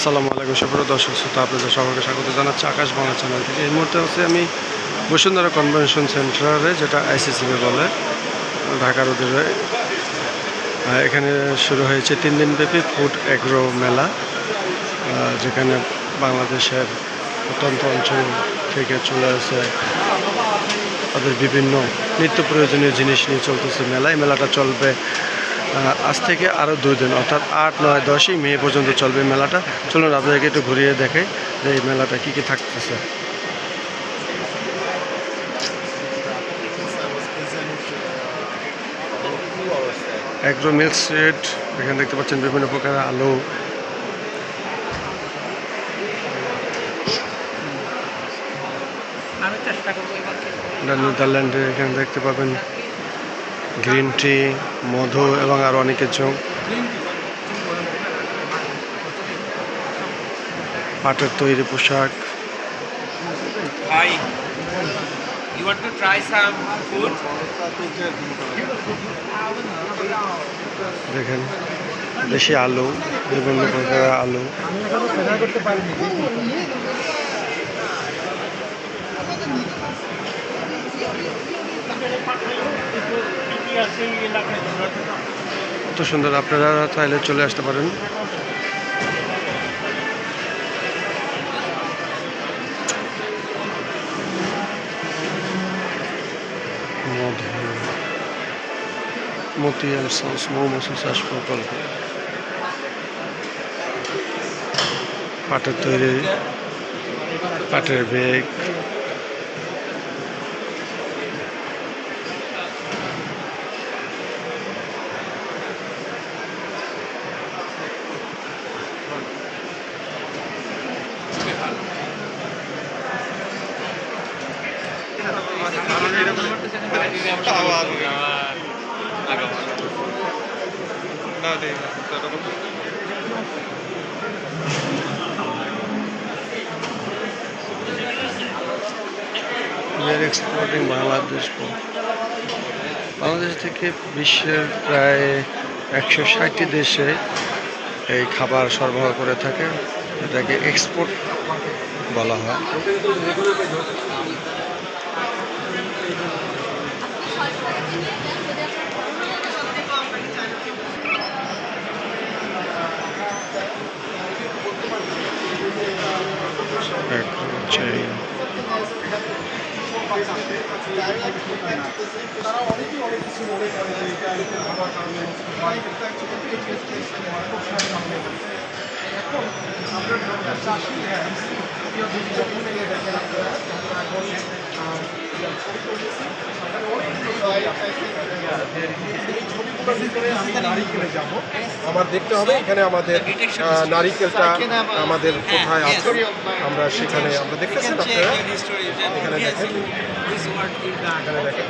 আসসালামু আলাইকুম সুপ্রিয় দর্শক শ্রোতা, আপনাদের সকলকে স্বাগত জানাচ্ছি আকাশ বাংলা চ্যানেল থেকে। এই মুহূর্তে হচ্ছে আমি বসুন্ধরা কনভেনশন সেন্টারে যেটা আইসিসিবি বলে ঢাকার অধীনে এখানে শুরু হয়েছে তিন দিনব্যাপী ফুড এগ্রো মেলা যেখানে বাংলাদেশের অত্যন্ত অঞ্চল থেকে চলে আসে তাদের বিভিন্ন নিত্য প্রয়োজনীয় জিনিস নিয়ে চলতেছে মেলা। এই মেলাটা চলবে আজ থেকে আরও দুই দিন অর্থাৎ আট নয় দশই মে পর্যন্ত চলবে মেলাটা। চলুন আপনাদেরকে একটু ঘুরিয়ে দেখে যে এই মেলাটা কী কী থাকতেছে। অ্যাগ্রো মিল্ক স্ট্রিট এখানে দেখতে পাচ্ছেন বিভিন্ন প্রকার আলু। নেদারল্যান্ডে এখানে দেখতে পাবেন। গ্রিন টি মধু এবং আরও অনেক কিছু। পাটের তৈরি পোশাক। You want to try some food? দেখেন দেশি আলু বিভিন্ন প্রকারের আলু। কত সুন্দর আপনারা চাইলে চলে আসতে পারেন। মৌমাছি প্রকল্প। পাটের তৈরি পাটের ব্যাগ বাংলাদেশ বাংলাদেশ থেকে বিশ্বের প্রায় একশো ষাটটি দেশে এই খাবার সরবরাহ করে থাকে। এটাকে এক্সপোর্ট বলা হয়। তারা অনেকেই অনেক কিছু মনে করে যে এটা হওয়ার কারণে। এখন আমরা ঢাকার চাষি যখন দেখেন আপনারা এখন আহ, ছবি আমার দেখতে হবে, এখানে আমাদের নারিকেলটা আমাদের কোথায় আছে? আমরা সেখানে আমরা দেখতেছি আপনারা এখানে দেখেন। এখানে দেখেন।